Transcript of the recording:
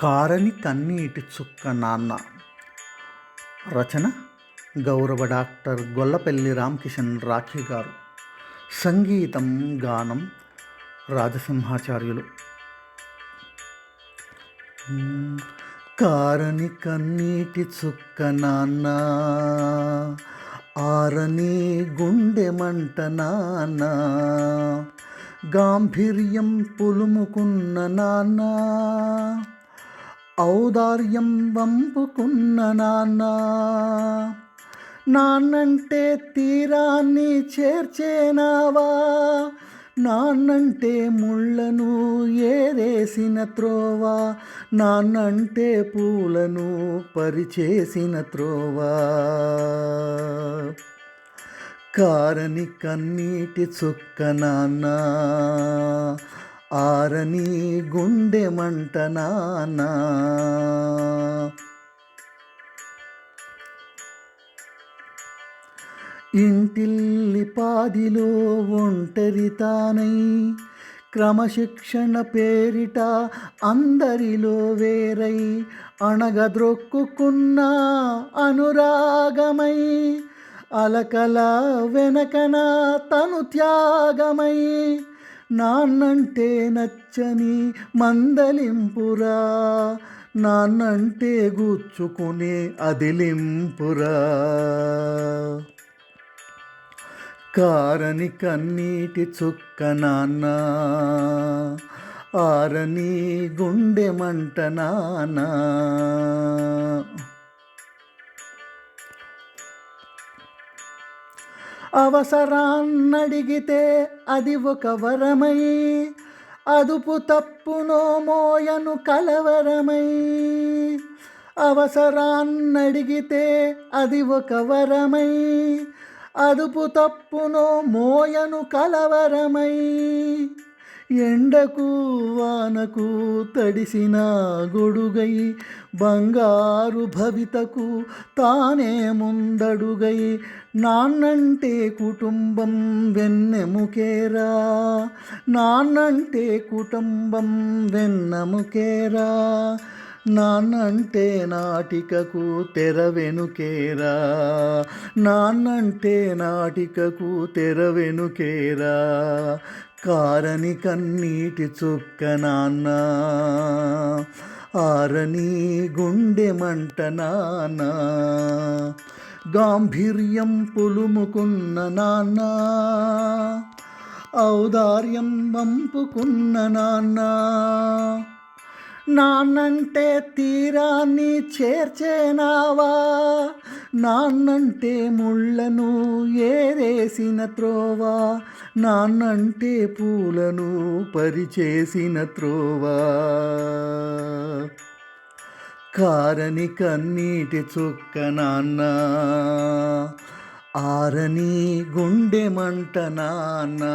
కారని కన్నీటి చుక్క నాన్న. రచన గౌరవ డాక్టర్ గొల్లపల్లి రామకిషన్ రాఖీ గారు. సంగీతం గానం రాజసింహాచార్యులు. కారని కన్నీటి చుక్క నాన్న ఆరని గుండె మంట నాన్న గాంభీర్యం పులుముకున్న నాన్న. ఔదార్యం వంపుకున్న నాన్న. నాన్నంటే తీరాన్ని చేర్చేనావా? నాన్నంటే ముళ్ళను ఏరేసిన త్రోవా? నాన్నంటే పూలను పరిచేసిన త్రోవా? కారని కన్నీటి చుక్క నాన్నా. ఆరని గుండె మంట నానా. ఇంటిల్లి పాదిలో ఒంటరి తానై క్రమశిక్షణ పేరిట అందరిలో వేరై అణగద్రొక్కుకున్న అనురాగమై అలకల వెనకన తను త్యాగమై నాన్నంటే నచ్చని మందలింపురా నాన్నంటే గుచ్చుకునే అదిలింపురా. కారని కన్నీటి చుక్క నాన్న ఆరని గుండె మంట నాన్న. అవసరాన్నడిగితే అది ఒక వరమై అదుపు తప్పునో మోయను కలవరమై. అవసరాన్నడిగితే అది ఒక వరమై అదుపు తప్పునో మోయను కలవరమై. ఎండకు వానకు తడిసిన గొడుగై బంగారు భవితకు తానే ముందడుగై నాన్నంటే కుటుంబం వెన్నెముకేరా. నాన్నంటే కుటుంబం వెన్నముకేరా. నాన్నంటే నాటికకు తెర వెనుకేరా. నాన్నంటే నాటికకు తెర వెనుకేరా. కారని కన్నీటి చుక్క నాన్న. ఆరని గుండె మంట నాన్న. గాంభీర్యం పులుముకున్న నాన్న. ఔదార్యం వంపుకున్న నాన్న. నాన్నంటే తీరాన్ని చేర్చేనావా? నాన్నంటే ముళ్ళను ఏరేసిన త్రోవా? నాన్నంటే పూలను పరిచేసిన త్రోవా? కారని కన్నీటి చుక్క నాన్న ఆరని గుండె మంట నాన్నా.